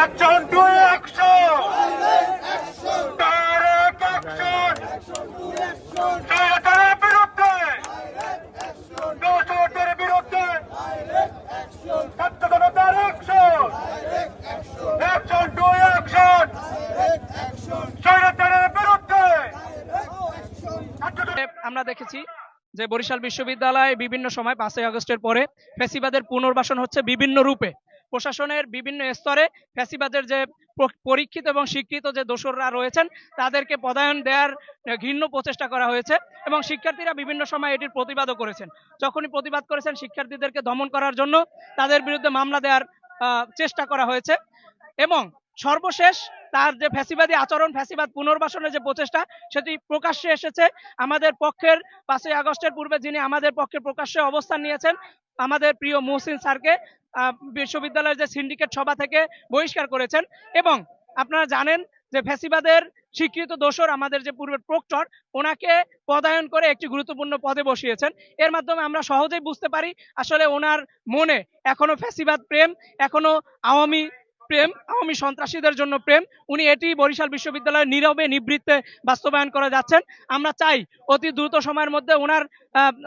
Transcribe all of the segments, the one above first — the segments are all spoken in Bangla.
একজন দুই একশো ডাইরেক্ট অ্যাকশন স্বৈরাচারের বিরুদ্ধে দোষরদের বিরুদ্ধে ছাত্র জনতার অ্যাকশন অ্যাকশন টু অ্যাকশন স্বৈরাচারের বিরুদ্ধে আমরা দেখেছি যে বরিশাল বিশ্ববিদ্যালয় বিভিন্ন সময় পাঁচই আগস্টের পরে ফ্যাসিবাদের পুনর্বাসন হচ্ছে বিভিন্ন রূপে। প্রশাসনের বিভিন্ন স্তরে ফ্যাসিবাদের যে পরীক্ষিত এবং স্বীকৃত যে দোসররা রয়েছেন, তাদেরকে পদায়ন দেওয়ার ঘৃণ্য প্রচেষ্টা করা হয়েছে এবং শিক্ষার্থীরা বিভিন্ন সময় এটির প্রতিবাদও করেছেন। যখনই প্রতিবাদ করেছেন, শিক্ষার্থীদেরকে দমন করার জন্য তাদের বিরুদ্ধে মামলা দেওয়ার চেষ্টা করা হয়েছে এবং সর্বশেষ তার যে ফ্যাসিবাদী আচরণ, ফ্যাসিবাদ পুনর্বাসনের যে প্রচেষ্টা, সেটি প্রকাশ্যে এসেছে। আমাদের পক্ষের পাঁচই আগস্টের পূর্বে যিনি আমাদের পক্ষে প্রকাশ্যে অবস্থান নিয়েছেন, আমাদের প্রিয় মহসিন স্যারকে বিশ্ববিদ্যালয়ের যে সিন্ডিকেট সভা থেকে বহিষ্কার করেছেন। এবং আপনারা জানেন যে ফ্যাসিবাদের স্বীকৃত দোষর আমাদের যে পূর্বের প্রক্টর, ওনাকে পদায়ন করে একটি গুরুত্বপূর্ণ পদে বসিয়েছেন। এর মাধ্যমে আমরা সহজেই বুঝতে পারি, আসলে ওনার মনে এখনও ফ্যাসিবাদ প্রেম, এখনও আওয়ামী প্রেম, আওয়ামী সন্ত্রাসীদের জন্য প্রেম। উনি এটি বরিশাল বিশ্ববিদ্যালয়ের নীরবে নিবৃত্তে বাস্তবায়ন করে যাচ্ছেন। আমরা চাই অতি দ্রুত সময়ের মধ্যে ওনার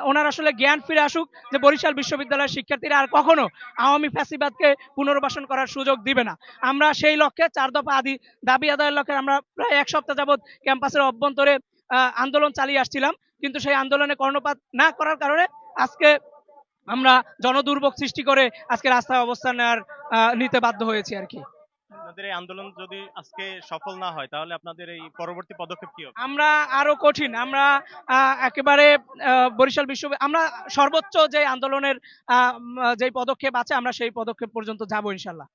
ওনার আসলে জ্ঞান ফিরে আসুক যে বরিশাল বিশ্ববিদ্যালয়ের শিক্ষার্থীরা আর কখনো আওয়ামী ফ্যাসিবাদকে পুনর্বাসন করার সুযোগ দিবে না। আমরা সেই লক্ষ্যে চার দফা আদি দাবি আদায়ের লক্ষ্যে আমরা প্রায় এক সপ্তাহ যাবৎ ক্যাম্পাসের অভ্যন্তরে আন্দোলন চালিয়ে আসছিলাম। কিন্তু সেই আন্দোলনে কর্ণপাত না করার কারণে আজকে আমরা জনদুর্ভোগ সৃষ্টি করে আজকে রাস্তায় অবস্থান নেওয়ার নিতে বাধ্য হয়েছি আর কি। আপনাদের এই আন্দোলন যদি আজকে সফল না হয় তাহলে আপনাদের এই পরবর্তী পদক্ষেপ কি হবে? আমরা আরও কঠিন আমরা আহ, একেবারে বরিশাল বিশ্ব আমরা সর্বোচ্চ যে আন্দোলনের আহ, যে পদক্ষেপ আছে আমরা সেই পদক্ষেপ পর্যন্ত যাব ইনশাল্লাহ।